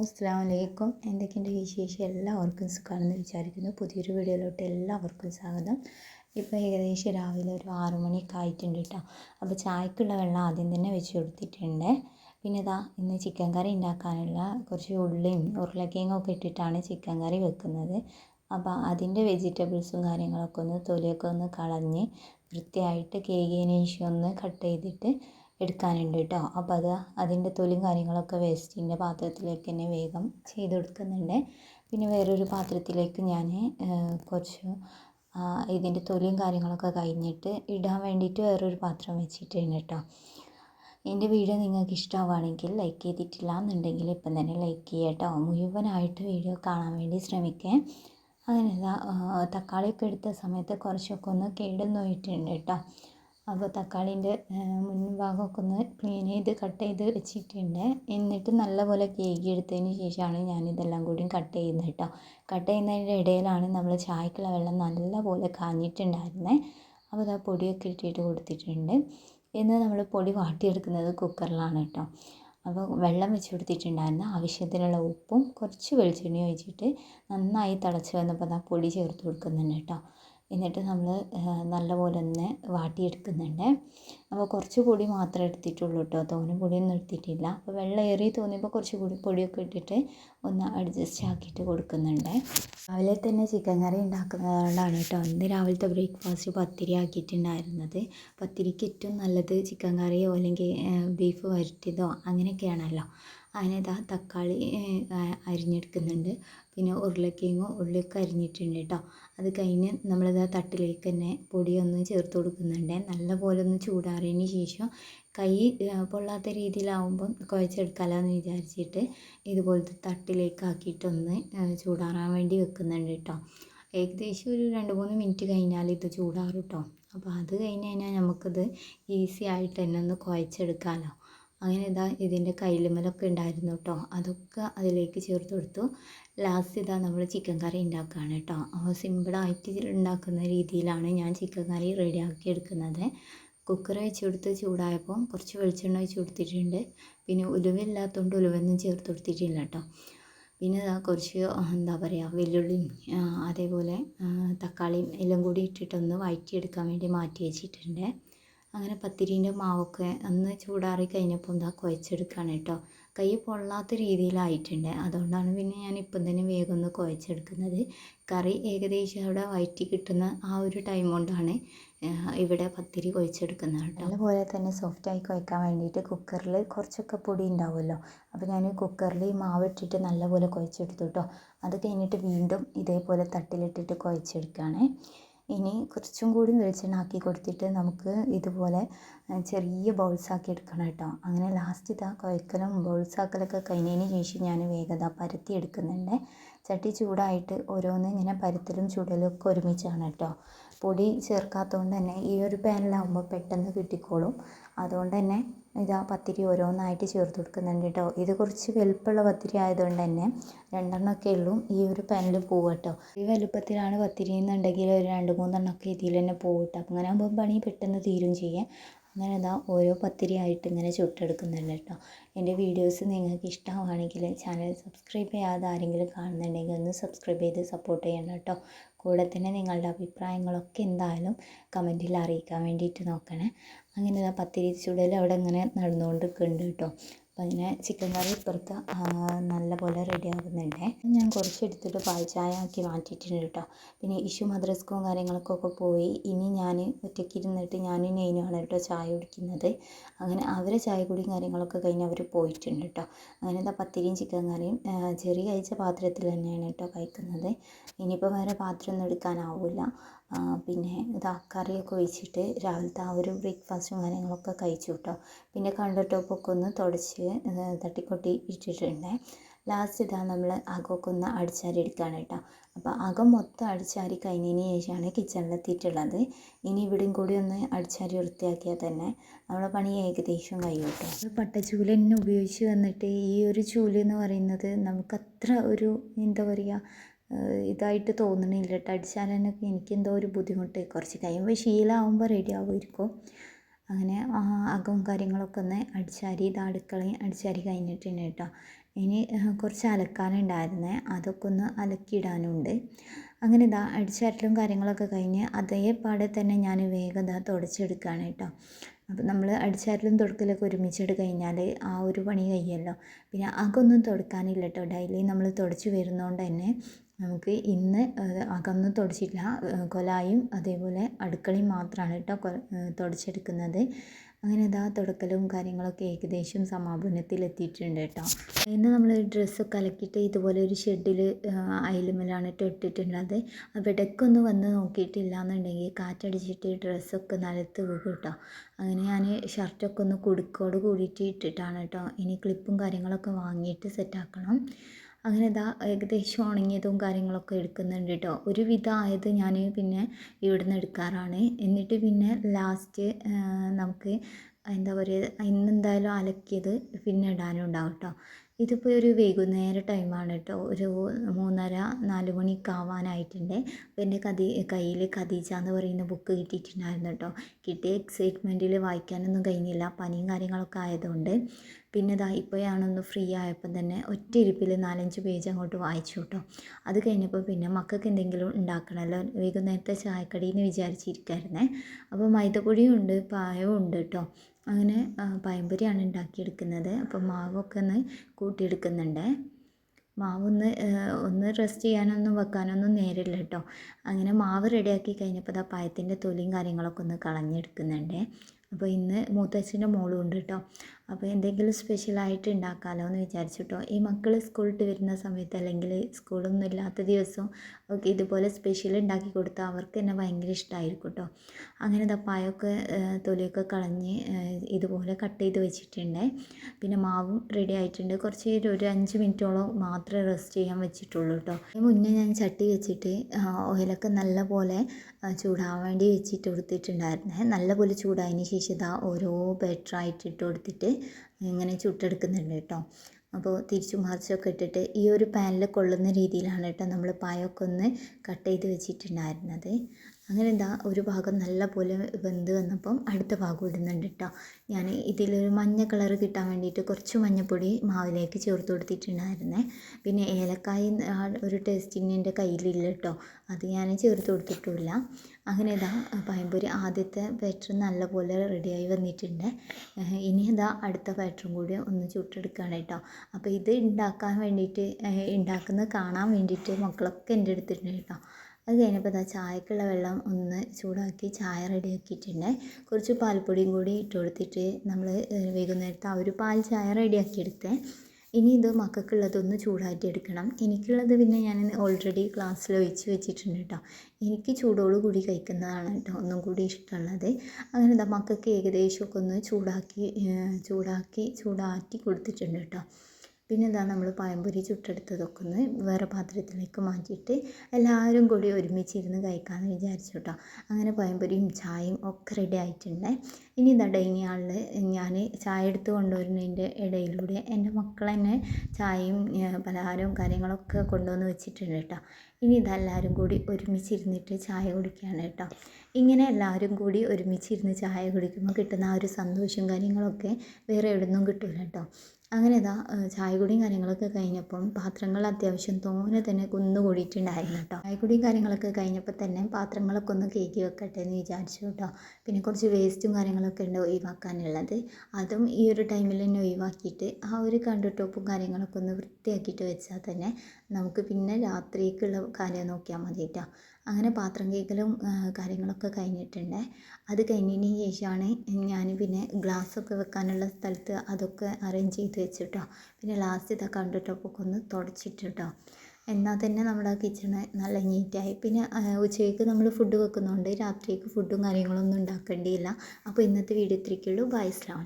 അസ്സലാമലൈക്കും. എന്തൊക്കെയുണ്ട് വിശേഷം? എല്ലാവർക്കും സുഖമാണെന്ന് വിചാരിക്കുന്നു. പുതിയൊരു വീഡിയോയിലോട്ട് എല്ലാവർക്കും സ്വാഗതം. ഇപ്പോൾ ഏകദേശം രാവിലെ ഒരു ആറു മണിയൊക്കെ ആയിട്ടുണ്ട് കേട്ടോ. അപ്പോൾ ചായക്കുള്ള വെള്ളം ആദ്യം തന്നെ വെച്ച് കൊടുത്തിട്ടുണ്ട്. പിന്നെ ഇതാ ഇന്ന് ചിക്കൻ കറി ഉണ്ടാക്കാനുള്ള കുറച്ച് ഉള്ളിയും ഉരുളക്കിഴങ്ങും ഒക്കെ ഇട്ടിട്ടാണ് ചിക്കൻ കറി വെക്കുന്നത്. അപ്പോൾ അതിന്റെ വെജിറ്റബിൾസും കാര്യങ്ങളൊക്കെ ഒന്ന് തൊലിയൊക്കെ ഒന്ന് കളഞ്ഞ് വൃത്തിയായിട്ട് കേകിയതിന് ശേഷം ഒന്ന് കട്ട് ചെയ്തിട്ട് എടുക്കാനുണ്ട് കേട്ടോ. അപ്പോൾ അത് അതിന്റെ തൊലിയും കാര്യങ്ങളൊക്കെ വേസ്റ്റിന്റെ പാത്രത്തിലേക്ക് തന്നെ വേഗം ചെയ്ത് കൊടുക്കുന്നുണ്ട്. പിന്നെ വേറൊരു പാത്രത്തിലേക്ക് ഞാൻ കുറച്ച് ഇതിന്റെ തൊലിയും കാര്യങ്ങളൊക്കെ കഴിഞ്ഞിട്ട് ഇടാൻ വേണ്ടിയിട്ട് വേറൊരു പാത്രം വെച്ചിട്ടുണ്ട് കേട്ടോ. എന്റെ വീഡിയോ നിങ്ങൾക്ക് ഇഷ്ടമാവുകയാണെങ്കിൽ ലൈക്ക് ചെയ്തിട്ടില്ല എന്നുണ്ടെങ്കിൽ ഇപ്പം തന്നെ ലൈക്ക് ചെയ്യുക കേട്ടോ. മുഴുവനായിട്ട് വീഡിയോ കാണാൻ വേണ്ടി ശ്രമിക്കേ അങ്ങനെ തക്കാളിയൊക്കെ എടുത്ത സമയത്ത് കുറച്ചൊക്കെ ഒന്ന് കേടുന്നു പോയിട്ടുണ്ട് കേട്ടോ. അപ്പോൾ തക്കാളീന്റെ മുൻഭാഗമൊക്കെ ഒന്ന് ക്ലീൻ ചെയ്ത് കട്ട് ചെയ്ത് വെച്ചിട്ടുണ്ട്. എന്നിട്ട് നല്ലപോലെ കേകി എടുത്തതിന് ശേഷമാണ് ഞാനിതെല്ലാം കൂടി കട്ട് ചെയ്യുന്നത് കേട്ടോ. കട്ട് ചെയ്യുന്നതിന്റെ ഇടയിലാണ് നമ്മൾ ചായക്കുള്ള വെള്ളം നല്ലപോലെ കാഞ്ഞിട്ടുണ്ടായിരുന്നത് അപ്പോൾ അത് ആ പൊടിയൊക്കെ ഇട്ടിട്ട് കൊടുത്തിട്ടുണ്ട്. ഇന്ന് നമ്മൾ പൊടി വാട്ടിയെടുക്കുന്നത് കുക്കറിലാണ് കേട്ടോ. അപ്പോൾ വെള്ളം വെച്ച് കൊടുത്തിട്ടുണ്ടായിരുന്നു. ആവശ്യത്തിനുള്ള ഉപ്പും കുറച്ച് വെളിച്ചെണ്ണയും ഒഴിച്ചിട്ട് നന്നായി തിളച്ച് വന്നപ്പോൾ ആ പൊടി ചേർത്ത് കൊടുക്കുന്നുണ്ട് കേട്ടോ. എന്നിട്ട് നമ്മൾ നല്ലപോലെ ഒന്ന് വാട്ടിയെടുക്കുന്നുണ്ട്. അപ്പോൾ കുറച്ച് പൊടി മാത്രമേ എടുത്തിട്ടുള്ളൂ കേട്ടോ. തോനെ പൊടിയൊന്നും എടുത്തിട്ടില്ല. അപ്പോൾ വെള്ളം ഏറി തോന്നിയപ്പോൾ കുറച്ച് കൂടി പൊടിയൊക്കെ ഇട്ടിട്ട് ഒന്ന് അഡ്ജസ്റ്റ് ആക്കിയിട്ട് കൊടുക്കുന്നുണ്ട്. രാവിലെ തന്നെ ചിക്കൻ കറി ഉണ്ടാക്കുന്നതുകൊണ്ടാണ് കേട്ടോ. ഇന്ന് രാവിലത്തെ ബ്രേക്ക്ഫാസ്റ്റ് പത്തിരി ആക്കിയിട്ടുണ്ടായിരുന്നത്. പത്തിരിക്ക് ഏറ്റവും നല്ലത് ചിക്കൻ കറിയോ അല്ലെങ്കിൽ ബീഫ് വരട്ടിയതോ അങ്ങനെയൊക്കെയാണല്ലോ. അതിനിതാ തക്കാളി അരിഞ്ഞെടുക്കുന്നുണ്ട്. പിന്നെ ഉരുളക്കിഴങ്ങും ഉള്ളിയൊക്കെ അരിഞ്ഞിട്ടുണ്ട് കേട്ടോ. അത് കഴിഞ്ഞ് നമ്മളിതാ തട്ടിലേക്ക് തന്നെ പൊടിയൊന്ന് ചേർത്ത് കൊടുക്കുന്നുണ്ട്. നല്ലപോലെ ഒന്ന് ചൂടാറിയതിന് ശേഷം കൈ പൊള്ളാത്ത രീതിയിലാവുമ്പം കുഴച്ചെടുക്കാമെന്ന് വിചാരിച്ചിട്ട് ഇതുപോലത്തെ തട്ടിലേക്ക് ആക്കിയിട്ടൊന്ന് ചൂടാറാൻ വേണ്ടി വെക്കുന്നുണ്ട് കേട്ടോ. ഏകദേശം ഒരു രണ്ട് മൂന്ന് മിനിറ്റ് കഴിഞ്ഞാൽ ഇത് ചൂടാറും കേട്ടോ. അപ്പോൾ അത് കഴിഞ്ഞ് കഴിഞ്ഞാൽ നമുക്കിത് ഈസി ആയിട്ട് തന്നെ ഒന്ന് കുഴച്ചെടുക്കാമല്ലോ അങ്ങനെ ഇതാ ഇതിന്റെ കയ്യിലുമ്മലൊക്കെ ഉണ്ടായിരുന്നു കേട്ടോ അതൊക്കെ അതിലേക്ക് ചേർത്ത് കൊടുത്തു. ലാസ്റ്റ് ഇതാ നമ്മൾ ചിക്കൻ കറി ഉണ്ടാക്കുകയാണ് കേട്ടോ അപ്പോൾ സിമ്പിളായിട്ട് ഉണ്ടാക്കുന്ന രീതിയിലാണ് ഞാൻ ചിക്കൻ കറി റെഡിയാക്കി എടുക്കുന്നത്. കുക്കർ വെച്ച് കൊടുത്ത് ചൂടായപ്പോൾ കുറച്ച് വെളിച്ചെണ്ണ ഒഴിച്ച് കൊടുത്തിട്ടുണ്ട്. പിന്നെ ഉലുവയില്ലാത്തതുകൊണ്ട് ഉലുവൊന്നും ചേർത്ത് കൊടുത്തിട്ടില്ല കേട്ടോ പിന്നെ കുറച്ച് എന്താ പറയുക വെല്ലുള്ളിയും അതേപോലെ തക്കാളിയും എല്ലാം കൂടി ഇട്ടിട്ടൊന്ന് വഴറ്റിയെടുക്കാൻ വേണ്ടി മാറ്റി വെച്ചിട്ടുണ്ട്. അങ്ങനെ പത്തിരീന്റെ മാവൊക്കെ ഒന്ന് ചൂടാറി കഴിഞ്ഞപ്പോൾ എന്താ കുഴച്ചെടുക്കുകയാണ് കേട്ടോ. കൈ പൊള്ളാത്ത രീതിയിലായിട്ടുണ്ട്. അതുകൊണ്ടാണ് പിന്നെ ഞാൻ ഇപ്പം തന്നെ വേഗം ഒന്ന് കുഴച്ചെടുക്കുന്നത്. കറി ഏകദേശം അവിടെ വയറ്റി കിട്ടുന്ന ആ ഒരു ടൈം കൊണ്ടാണ് ഇവിടെ പത്തിരി കുഴച്ചെടുക്കുന്നത് കേട്ടോ. അതുപോലെ തന്നെ സോഫ്റ്റായി കുഴക്കാൻ വേണ്ടിയിട്ട് കുക്കറിൽ കുറച്ചൊക്കെ പൊടി ഉണ്ടാവുമല്ലോ. അപ്പോൾ ഞാൻ കുക്കറിൽ മാവ് ഇട്ടിട്ട് നല്ലപോലെ കുഴച്ചെടുത്തു കേട്ടോ. അത് കഴിഞ്ഞിട്ട് വീണ്ടും ഇതേപോലെ തട്ടിലിട്ടിട്ട് കുഴച്ചെടുക്കുകയാണ്. ഇനി കുറച്ചും കൂടി വെളിച്ചെണ്ണ ആക്കി കൊടുത്തിട്ട് നമുക്ക് ഇതുപോലെ ചെറിയ ബൗൾസാക്കി എടുക്കണം കേട്ടോ. അങ്ങനെ ലാസ്റ്റ് ഇതാ കുഴക്കലും ബൗൾസാക്കലൊക്കെ കഴിഞ്ഞതിന് ശേഷം ഞാൻ വേഗത പരത്തി എടുക്കുന്നുണ്ട്. ചട്ടി ചൂടായിട്ട് ഓരോന്ന് ഇങ്ങനെ പരത്തലും ചുടലും ഒക്കെ ഒരുമിച്ചാണ് കേട്ടോ. പൊടി ചേർക്കാത്തതുകൊണ്ട് തന്നെ ഈ ഒരു പാനിലാവുമ്പോൾ പെട്ടെന്ന് കിട്ടിക്കോളും. അതുകൊണ്ട് തന്നെ ഇതാ പത്തിരി ഓരോന്നായിട്ട് ചേർത്ത് കൊടുക്കുന്നുണ്ട് കേട്ടോ. ഇത് കുറച്ച് വലുപ്പമുള്ള പത്തിരി ആയതുകൊണ്ട് തന്നെ രണ്ടെണ്ണമൊക്കെ ഉള്ളൂ. ഈ ഒരു പാനിൽ പോവുക കേട്ടോ. ഈ വലുപ്പത്തിലാണ് പത്തിരി എന്നുണ്ടെങ്കിൽ ഒരു രണ്ട് മൂന്നെണ്ണമൊക്കെ ഇതിൽ തന്നെ പോകും കേട്ടോ. അങ്ങനെ ആകുമ്പോൾ പണി പെട്ടെന്ന് തീരും ചെയ്യാം അങ്ങനെ ഇതാ ഓരോ പത്തിരിയായിട്ട് ഇങ്ങനെ ചുട്ടെടുക്കുന്നുണ്ട് കേട്ടോ. എന്റെ വീഡിയോസ് നിങ്ങൾക്ക് ഇഷ്ടമാണെങ്കിൽ ചാനൽ സബ്സ്ക്രൈബ് ചെയ്യാതെ ആരെങ്കിലും കാണുന്നുണ്ടെങ്കിൽ ഒന്ന് സബ്സ്ക്രൈബ് ചെയ്ത് സപ്പോർട്ട് ചെയ്യണം കേട്ടോ. കൂടെ തന്നെ നിങ്ങളുടെ അഭിപ്രായങ്ങളൊക്കെ എന്തായാലും കമന്റിൽ അറിയിക്കാൻ വേണ്ടിയിട്ട് നോക്കണേ. അങ്ങനെ പത്തിരി ചുടൽ അവിടെ ഇങ്ങനെ നടന്നുകൊണ്ടിരിക്കുന്നുണ്ട് കേട്ടോ. അപ്പോൾ അതിനെ ചിക്കൻ കറി ഇപ്പുറത്ത് നല്ലപോലെ റെഡി ആകുന്നുണ്ട് ഞാൻ കുറച്ച് എടുത്തിട്ട് പാൽ ചായ ആക്കി മാറ്റിയിട്ടുണ്ട് കേട്ടോ. പിന്നെ ഇഷു മദ്രസ്ക്കും കാര്യങ്ങൾക്കൊക്കെ പോയി. ഇനി ഞാൻ ഒറ്റയ്ക്ക് ഇരുന്നിട്ട് ഞാൻ നെയ്നുമാണ് കേട്ടോ ചായ കുടിക്കുന്നത്. അങ്ങനെ അവരെ ചായ കുടിയും കാര്യങ്ങളൊക്കെ കഴിഞ്ഞ് അവർ പോയിട്ടുണ്ട് കേട്ടോ. അങ്ങനെ എന്താ പത്തിരിയും ചിക്കൻ കറിയും ചെറിയ കഴിച്ച പാത്രത്തിൽ തന്നെയാണ് കേട്ടോ കഴിക്കുന്നത്. ഇനിയിപ്പോൾ വേറെ പാത്രമൊന്നും എടുക്കാനാവില്ല പിന്നെ ഇതാ കറിയൊക്കെ ഒഴിച്ചിട്ട് രാവിലത്തെ ആ ഒരു ബ്രേക്ക്ഫാസ്റ്റും കാര്യങ്ങളൊക്കെ കഴിച്ചു കേട്ടോ പിന്നെ കൗണ്ടർ ടോപ്പൊക്കെ ഒന്ന് തുടച്ച് തട്ടിക്കൊട്ടി ഇട്ടിട്ടുണ്ടേ. ലാസ്റ്റ് ഇതാ നമ്മൾ അകമൊക്കെ ഒന്ന് അടിച്ചാരി എടുക്കുകയാണ് കേട്ടോ. അപ്പോൾ അകം മൊത്തം അടിച്ചാരി കഴിഞ്ഞതിന് ശേഷമാണ് കിച്ചണിലെത്തിയിട്ടുള്ളത് ഇനി ഇവിടെയും കൂടി ഒന്ന് അടിച്ചാരി വൃത്തിയാക്കിയാൽ തന്നെ നമ്മളെ പണി ഏകദേശം കഴിയും കേട്ടോ പട്ടച്ചൂൽ തന്നെ ഉപയോഗിച്ച് വന്നിട്ട് ഈ ഒരു ചൂൽ എന്ന് പറയുന്നത് നമുക്കത്ര ഒരു എന്താ പറയുക ഇതായിട്ട് തോന്നണില്ല കേട്ടോ അടിച്ചാലനൊക്കെ എനിക്കെന്തോ ഒരു ബുദ്ധിമുട്ട്. കുറച്ച് കഴിയുമ്പോൾ ശീലമാകുമ്പോൾ റെഡി ആകുമായിരിക്കും അങ്ങനെ അകവും കാര്യങ്ങളൊക്കെ ഒന്ന് അടിച്ചാരി ഇത് അടുക്കളയും അടിച്ചാരി കഴിഞ്ഞിട്ടുണ്ട് കേട്ടോ ഇനി കുറച്ച് അലക്കാനുണ്ടായിരുന്നേ അതൊക്കെ ഒന്ന് അലക്കിയിടാനുണ്ട്. അങ്ങനെ ഇതാ അടിച്ചാറ്റലും കാര്യങ്ങളൊക്കെ കഴിഞ്ഞ് അതേപാടെ തന്നെ ഞാൻ വേഗം ഇതാ തുടച്ചെടുക്കുകയാണ് കേട്ടോ അപ്പം നമ്മൾ അടിച്ചാറ്റലും തുടക്കലൊക്കെ ഒരുമിച്ചിട്ട് കഴിഞ്ഞാൽ ആ ഒരു പണി കഴിയുമല്ലോ പിന്നെ അകൊന്നും തുടക്കാനില്ല കേട്ടോ ഡെയിലി നമ്മൾ തുടച്ച് വരുന്നതുകൊണ്ട് തന്നെ നമുക്ക് ഇന്ന് അകന്ന് തുടച്ചിട്ടില്ല. കൊലായും അതേപോലെ അടുക്കളയും മാത്രമാണ് കേട്ടോ തുടച്ചെടുക്കുന്നത്. അങ്ങനെ ഇതാ തുടക്കലും കാര്യങ്ങളൊക്കെ ഏകദേശം സമാപനത്തിൽ എത്തിയിട്ടുണ്ട് കേട്ടോ. ഇന്ന് നമ്മൾ ഡ്രസ്സ് അലക്കിയിട്ട് ഇതുപോലെ ഒരു ഷെഡിൽ അയലുമലാണ് കേട്ടോ ഇട്ടിട്ടുള്ളത്. അപ്പോൾ ഇടയ്ക്കൊന്ന് വന്ന് നോക്കിയിട്ടില്ല എന്നുണ്ടെങ്കിൽ കാറ്റടിച്ചിട്ട് ഡ്രസ്സൊക്കെ നിലത്ത് വീഴും കേട്ടോ. അങ്ങനെ ഞാൻ ഷർട്ടൊക്കെ ഒന്ന് കുടുക്കോട് കൂടിയിട്ട് ഇട്ടിട്ടാണ് കേട്ടോ. ഇനി ക്ലിപ്പും കാര്യങ്ങളൊക്കെ വാങ്ങിയിട്ട് സെറ്റാക്കണം അങ്ങനെ ഇതാ ഏകദേശം ഉണങ്ങിയതും കാര്യങ്ങളൊക്കെ എടുക്കുന്നുണ്ട് കേട്ടോ ഒരു വിധമായത് ഞാൻ പിന്നെ ഇവിടുന്ന് എടുക്കാറാണ്. എന്നിട്ട് പിന്നെ ലാസ്റ്റ് നമുക്ക് എന്താ പറയുക ഇന്നെന്തായാലും അലക്കിയത് പിന്നെ ഇടാനും ഉണ്ടാവും കേട്ടോ ഇതിപ്പോൾ ഒരു വൈകുന്നേര ടൈമാണ് കേട്ടോ ഒരു മൂന്നര നാല് മണിയൊക്കെ ആവാനായിട്ടുണ്ട്. അപ്പോൾ എന്റെ കഥ കയ്യിൽ ഖദീജ എന്ന് പറയുന്ന ബുക്ക് കിട്ടിയിട്ടുണ്ടായിരുന്നു കേട്ടോ കിട്ടിയ എക്സൈറ്റ്മെന്റിൽ വായിക്കാനൊന്നും കഴിഞ്ഞില്ല. പനിയും കാര്യങ്ങളൊക്കെ ആയതുകൊണ്ട്. പിന്നെ ഇതാ ഇപ്പോഴാണൊന്ന് ഫ്രീ ആയപ്പോൾ തന്നെ ഒറ്റ ഇരിപ്പിൽ നാലഞ്ച് പേജ് അങ്ങോട്ട് വായിച്ചു കേട്ടോ അത് കഴിഞ്ഞപ്പോൾ പിന്നെ മക്കൾക്ക് എന്തെങ്കിലും ഉണ്ടാക്കണമല്ലോ വൈകുന്നേരത്തെ ചായക്കടീന്ന് വിചാരിച്ചിരിക്കായിരുന്നേ. അപ്പോൾ മൈദപ്പൊടിയും ഉണ്ട് പായവും ഉണ്ട് കേട്ടോ അങ്ങനെ പഴംപൊരിയാണ് ഉണ്ടാക്കിയെടുക്കുന്നത്. അപ്പോൾ മാവൊക്കെ ഒന്ന് കൂട്ടിയെടുക്കുന്നുണ്ട്. മാവൊന്ന് ഒന്ന് റെസ്റ്റ് ചെയ്യാനൊന്നും വെക്കാനൊന്നും നേരമില്ല കേട്ടോ. അങ്ങനെ മാവ് റെഡിയാക്കി കഴിഞ്ഞപ്പോൾ ആ പഴത്തിന്റെ തൊലിയും കാര്യങ്ങളൊക്കെ ഒന്ന് കളഞ്ഞെടുക്കുന്നുണ്ട്. അപ്പോൾ ഇന്ന് മൂത്തച്ഛന്റെ മോളും ഉണ്ട് കേട്ടോ. അപ്പോൾ എന്തെങ്കിലും സ്പെഷ്യലായിട്ട് ഉണ്ടാക്കാമല്ലോ എന്ന് വിചാരിച്ചു ഈ മക്കൾ സ്കൂളിട്ട് വരുന്ന സമയത്ത് അല്ലെങ്കിൽ സ്കൂളൊന്നും ഇല്ലാത്ത ദിവസം ഒക്കെ ഇതുപോലെ സ്പെഷ്യൽ ഉണ്ടാക്കി കൊടുത്താൽ അവർക്ക് തന്നെ ഭയങ്കര ഇഷ്ടമായിരിക്കും കേട്ടോ അങ്ങനെ ദപ്പായൊക്കെ തൊലിയൊക്കെ കളഞ്ഞ് ഇതുപോലെ കട്ട് ചെയ്ത് വെച്ചിട്ടുണ്ട്. പിന്നെ മാവും റെഡി ആയിട്ടുണ്ട്. കുറച്ച് ഒരു അഞ്ച് മിനിറ്റോളം മാത്രമേ റെസ്റ്റ് ചെയ്യാൻ വെച്ചിട്ടുള്ളൂ കേട്ടോ മുന്നേ ഞാൻ ചട്ടി വെച്ചിട്ട് ഓയിലൊക്കെ നല്ല പോലെ ചൂടാവാൻ വേണ്ടി വെച്ചിട്ട് കൊടുത്തിട്ടുണ്ടായിരുന്നേ. നല്ലപോലെ ചൂടായതിന് ശേഷം ഇതാ ഓരോ ബെറ്ററായിട്ട് ഇട്ട് കൊടുത്തിട്ട് ഇങ്ങനെ ചുട്ടെടുക്കുന്നുണ്ട് കേട്ടോ അപ്പോൾ തിരിച്ചു മറിച്ചൊക്കെ ഇട്ടിട്ട് ഈ ഒരു പാനിൽ കൊള്ളുന്ന രീതിയിലാണ് കേട്ടോ നമ്മൾ പായൊക്കെ ഒന്ന് കട്ട് ചെയ്ത് വെച്ചിട്ടുണ്ടായിരുന്നത്. അങ്ങനെ എന്താ ഒരു ഭാഗം നല്ല പോലെ വെന്ത് വന്നപ്പം അടുത്ത ഭാഗം ഇടുന്നുണ്ട് കേട്ടോ ഞാൻ ഇതിലൊരു മഞ്ഞ കളർ കിട്ടാൻ വേണ്ടിയിട്ട് കുറച്ച് മഞ്ഞൾപ്പൊടി മാവിലേക്ക് ചേർത്ത് കൊടുത്തിട്ടുണ്ടായിരുന്നേ. പിന്നെ ഏലക്കായ ഒരു ടേസ്റ്റിങ് എന്റെ കയ്യിലില്ല കേട്ടോ അത് ഞാൻ ചേർത്ത് കൊടുത്തിട്ടില്ല. അങ്ങനെ ഇതാ പഴംപൊരി ആദ്യത്തെ ബാറ്റർ നല്ല പോലെ റെഡിയായി വന്നിട്ടുണ്ട്. ഇനി ഇതാ അടുത്ത ബാറ്ററും കൂടി ഒന്ന് ചുട്ടെടുക്കുകയാണ് കേട്ടോ അപ്പോൾ ഇത് ഉണ്ടാക്കാൻ വേണ്ടിയിട്ട് ഉണ്ടാക്കുന്നത് കാണാൻ വേണ്ടിയിട്ട് മക്കളൊക്കെ എന്റെ അടുത്തിട്ടുണ്ട് കേട്ടോ അത് കഴിഞ്ഞപ്പോൾ ദാ ചായക്കുള്ള വെള്ളം ഒന്ന് ചൂടാക്കി ചായ റെഡിയാക്കിയിട്ടുണ്ട്. കുറച്ച് പാൽപ്പൊടിയും കൂടി ഇട്ട് കൊടുത്തിട്ട് നമ്മൾ വൈകുന്നേരത്തെ ആ ഒരു പാൽ ചായ റെഡിയാക്കി എടുത്തേ ഇനി ഇത് മക്കൾക്കുള്ളതൊന്ന് ചൂടാറ്റി എടുക്കണം. എനിക്കുള്ളത് പിന്നെ ഞാൻ ഓൾറെഡി ക്ലാസ്സിൽ ഒഴിച്ച് വെച്ചിട്ടുണ്ട് കേട്ടോ എനിക്ക് ചൂടോട് കൂടി കഴിക്കുന്നതാണ് കേട്ടോ ഒന്നും കൂടി ഇഷ്ടമുള്ളത്. അങ്ങനെ എന്താ മക്കൾക്ക് ഏകദേശമൊക്കെ ഒന്ന് ചൂടാക്കി ചൂടാക്കി ചൂടാറ്റി കൊടുത്തിട്ടുണ്ട് കേട്ടോ പിന്നെ എന്താ നമ്മൾ പഴംപൊരി ചുട്ടെടുത്തതൊക്കെ ഒന്ന് വേറെ പാത്രത്തിലേക്ക് മാറ്റിയിട്ട് എല്ലാവരും കൂടി ഒരുമിച്ചിരുന്ന് കഴിക്കാമെന്ന് വിചാരിച്ചു കേട്ടോ അങ്ങനെ പഴംപൊരിയും ചായയും ഒക്കെ റെഡി ആയിട്ടുണ്ട്. ഇനി ഇതാ ഡൈനിങ് ഞാൻ ചായ എടുത്ത് കൊണ്ടുവരുന്നതിന്റെ ഇടയിലൂടെ എന്റെ മക്കൾ തന്നെ ചായയും പലഹാരവും കാര്യങ്ങളൊക്കെ കൊണ്ടുവന്ന് വെച്ചിട്ടുണ്ട് കേട്ടോ. ഇനി ഇതെല്ലാവരും കൂടി ഒരുമിച്ചിരുന്നിട്ട് ചായ കുടിക്കുകയാണ് കേട്ടോ. ഇങ്ങനെ എല്ലാവരും കൂടി ഒരുമിച്ചിരുന്ന് ചായ കുടിക്കുമ്പോൾ കിട്ടുന്ന ആ ഒരു സന്തോഷവും കാര്യങ്ങളൊക്കെ വേറെ എവിടെ നിന്നും കിട്ടില്ല കേട്ടോ. അങ്ങനെ ഇതാ ചായകുടിയും കാര്യങ്ങളൊക്കെ കഴിഞ്ഞപ്പം പാത്രങ്ങൾ അത്യാവശ്യം തോനെ തന്നെ കുന്നു കൂടിയിട്ടുണ്ടായിരുന്നു കേട്ടോ. ചായകുടിയും കാര്യങ്ങളൊക്കെ കഴിഞ്ഞപ്പോൾ തന്നെ പാത്രങ്ങളൊക്കെ ഒന്ന് കേക്ക് വെക്കട്ടെ എന്ന് വിചാരിച്ചു കേട്ടോ. പിന്നെ കുറച്ച് വേസ്റ്റും കാര്യങ്ങളൊക്കെ ഉണ്ട് ഒഴിവാക്കാനുള്ളത്. അതും ഈ ഒരു ടൈമിൽ തന്നെ ഒഴിവാക്കിയിട്ട് ആ ഒരു കണ്ടു ടോപ്പും കാര്യങ്ങളൊക്കെ ഒന്ന് വൃത്തിയാക്കിയിട്ട് വെച്ചാൽ തന്നെ നമുക്ക് പിന്നെ രാത്രിക്കുള്ള കാര്യം നോക്കിയാൽ മതി കേട്ടോ. അങ്ങനെ പാത്രം കഴുകലും കാര്യങ്ങളൊക്കെ കഴിഞ്ഞിട്ടുണ്ട്. അത് കഴിഞ്ഞതിന് ശേഷമാണ് ഞാൻ പിന്നെ ഗ്ലാസ്സൊക്കെ വെക്കാനുള്ള സ്ഥലത്ത് അതൊക്കെ അറേഞ്ച് ചെയ്ത് വെച്ചിട്ടോ. പിന്നെ ലാസ്റ്റ് ഇതൊക്കെ കണ്ടിട്ടപ്പൊക്കെ ഒന്ന് തുടച്ചിട്ട് എന്നാൽ തന്നെ നമ്മുടെ കിച്ചണ് നല്ല നീറ്റായി പിന്നെ ഉച്ചയ്ക്ക് നമ്മൾ ഫുഡ് വെക്കുന്നുണ്ട് രാത്രിക്ക് ഫുഡും കാര്യങ്ങളൊന്നും ഉണ്ടാക്കേണ്ടിയില്ല. അപ്പോൾ ഇന്നത്തെ വീഡിയോ ഇത്രയ്ക്കുള്ളൂ ബൈ അസ്ലാം